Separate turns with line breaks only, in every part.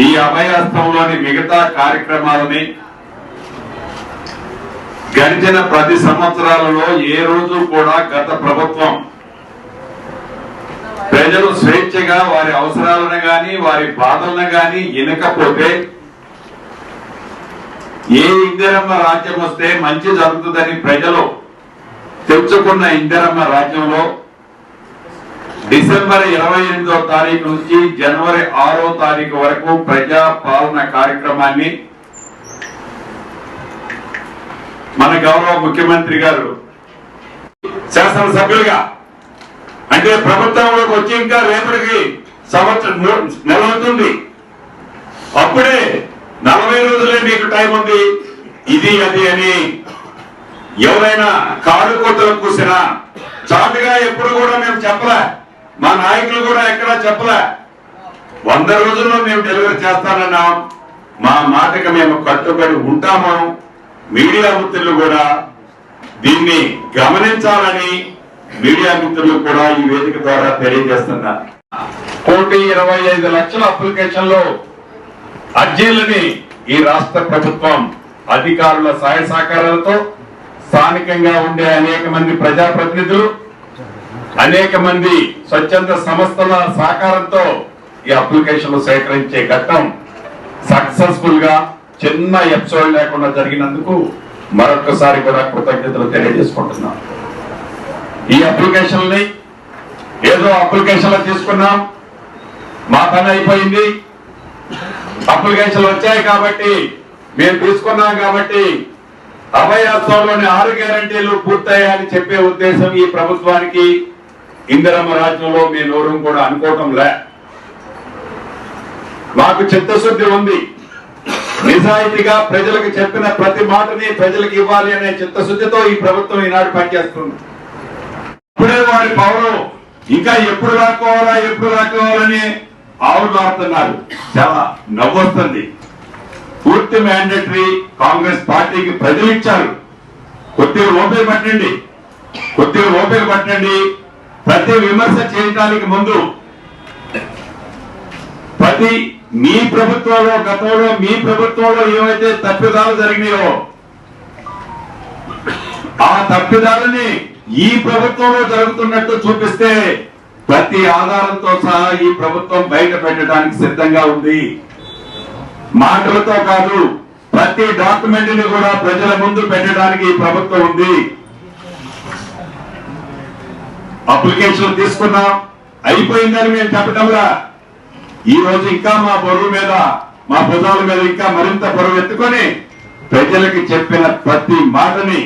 ఈ అభయహస్తంలోని మిగతా కార్యక్రమాలని గడిచిన ప్రతి సంవత్సరాలలో ఏ రోజు కూడా గత ప్రభుత్వం ప్రజలు స్వేచ్ఛగా వారి అవసరాలను గాని వారి బాధలను గాని వినకపోతే ఏ ఇందిరమ్మ రాజ్యం వస్తే మంచి జరుగుతుందని ప్రజలు తెచ్చుకున్న ఇందిరమ్మ రాజ్యంలో డిసెంబర్ ఇరవై ఎనిమిదో తారీఖు నుంచి జనవరి ఆరో తారీఖు వరకు ప్రజా పాలన కార్యక్రమాన్ని మన గౌరవ ముఖ్యమంత్రి గారు శాసనసభ్యులుగా అంటే ప్రభుత్వంలోకి వచ్చి ఇంకా రేపటికి సంవత్సరం నెల అవుతుంది అప్పుడే నలభై రోజులే మీకు టైం ఉంది. ఇది అది అని ఎవరైనా కాడు కొట్టలు కూసినా చాటుగా ఎప్పుడు కూడా మేము చెప్పలే. మా నాయకులు కూడా ఎక్కడా చెప్పలే. వంద రోజుల్లో మేము డెలివరీ చేస్తానన్నాం. మా మాటకి మేము కట్టుబడి ఉంటాము. మీడియా మిత్రులు కూడా దీన్ని గమనించాలని మీడియా మిత్రులు కూడా ఈ వేదిక ద్వారా తెలియజేస్తున్నారు. కోటి ఇరవై ఐదు లక్షల అప్లికేషన్లో అర్జీలని ఈ రాష్ట్ర ప్రభుత్వం అధికారుల సహాయ సహకారాలతో స్థానికంగా ఉండే అనేక మంది ప్రజాప్రతినిధులు అనేక మంది స్వచ్ఛంద సంస్థల సహకారంతో ఈ అప్లికేషన్లు సేకరించే ఘట్టం సక్సెస్ఫుల్గా చిన్న ఎపిసోడ్ లేకుండా జరిగినందుకు మరొకసారి కూడా కృతజ్ఞతలు తెలియజేసుకుంటున్నాం. ఈ అప్లికేషన్ని ఏదో అప్లికేషన్లు తీసుకున్నాం. మా పని అయిపోయింది. అప్లికేషన్లు వచ్చాయి కాబట్టి మేము తీసుకున్నాం కాబట్టి అభయాస్తంలోని ఆరు గ్యారంటీలు పూర్తయ్యాయని చెప్పే ఉద్దేశం ఈ ప్రభుత్వానికి ఇందిరమ్మ రాజ్యంలో మీ నోరు కూడా అనుకోవటం లే మాకు చిత్తశుద్ధి ఉంది. నిజాయితీగా ప్రజలకు చెప్పిన ప్రతి మాటని ప్రజలకు ఇవ్వాలి అనే చిత్తశుద్ధితో ఈ ప్రభుత్వం ఈనాడు పనిచేస్తుంది. ఇప్పుడే వారి పవరు ఇంకా ఎప్పుడు రాకోవాలా ఎప్పుడు రాకోవాలని ఆవులాడుతున్నారు చాలా నవ్వొస్తుంది. పూర్తి మ్యాండేటరీ కాంగ్రెస్ పార్టీకి ప్రజలు ఇచ్చారు. కొద్దిగా ఓపిక పట్టండి. కొద్దిగా ఓపిక పట్టండి. ప్రతి విమర్శ చేయడానికి ముందు ప్రతి మీ ప్రభుత్వంలో గతంలో మీ ప్రభుత్వంలో ఏవైతే తప్పిదాలు జరిగినాయో ఆ తప్పిదాలని ఈ ప్రభుత్వంలో జరుగుతున్నట్టు చూపిస్తే ప్రతి ఆధారంతో సహా ఈ ప్రభుత్వం బయట పెట్టడానికి సిద్ధంగా ఉంది. మాటలతో కాదు ప్రతి డాక్యుమెంట్ని కూడా ప్రజల ముందు పెట్టడానికి ఈ ప్రభుత్వం ఉంది. అప్లికేషన్ తీసుకున్నాం. అయిపోయిందని మేము చెప్పటంలా ఈ రోజు ఇంకా మా బరువు మీద మా భుజాల మీద ఇంకా మరింత బరువు ఎత్తుకొని ప్రజలకి చెప్పిన ప్రతి మాటని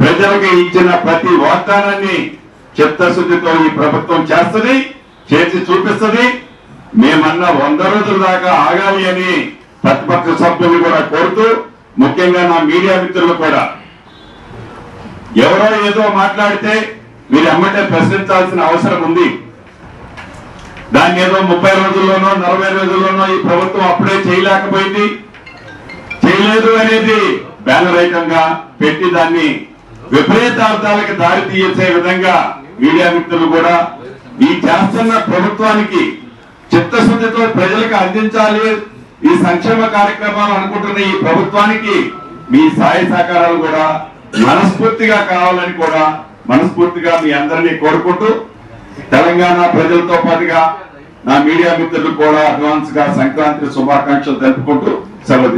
ప్రజలకు ఇచ్చిన ప్రతి వాగ్దానాన్ని చిత్తశుద్ధితో ఈ ప్రభుత్వం చేస్తుంది చేసి చూపిస్తుంది. మేమన్న వంద రోజుల దాకా ఆగాలి అని ప్రతిపక్ష సభ్యులు కూడా కోరుతూ ముఖ్యంగా నా మీడియా మిత్రులు కూడా. ఎవరో ఏదో మాట్లాడితే మీరు ఎమ్మటే ప్రశ్నించాల్సిన అవసరం ఉంది. దాన్ని ఏదో ముప్పై రోజుల్లోనో నలభై రోజుల్లోనో ఈ ప్రభుత్వం అప్పుడే చేయలేకపోయింది. చేయలేదు అనేది బ్యానర్ పెట్టి దాన్ని విపరీత అర్థాలకు దారి తీయచ్చే విధంగా మీడియా మిత్రులు కూడా ఈ చేస్తున్న ప్రభుత్వానికి చిత్తశుద్ధితో ప్రజలకు అందించాలి. ఈ సంక్షేమ కార్యక్రమాలు అనుకుంటున్న ఈ ప్రభుత్వానికి మీ సహాయ సహకారాలు కూడా మనస్ఫూర్తిగా కావాలని కూడా మనస్ఫూర్తిగా మీ అందరినీ కోరుకుంటూ తెలంగాణ ప్రజలతో పాటుగా నా మీడియా మిత్రులు కూడా అడ్వాన్స్గా సంక్రాంతి శుభాకాంక్షలు తెలుపుకుంటూ సెలవు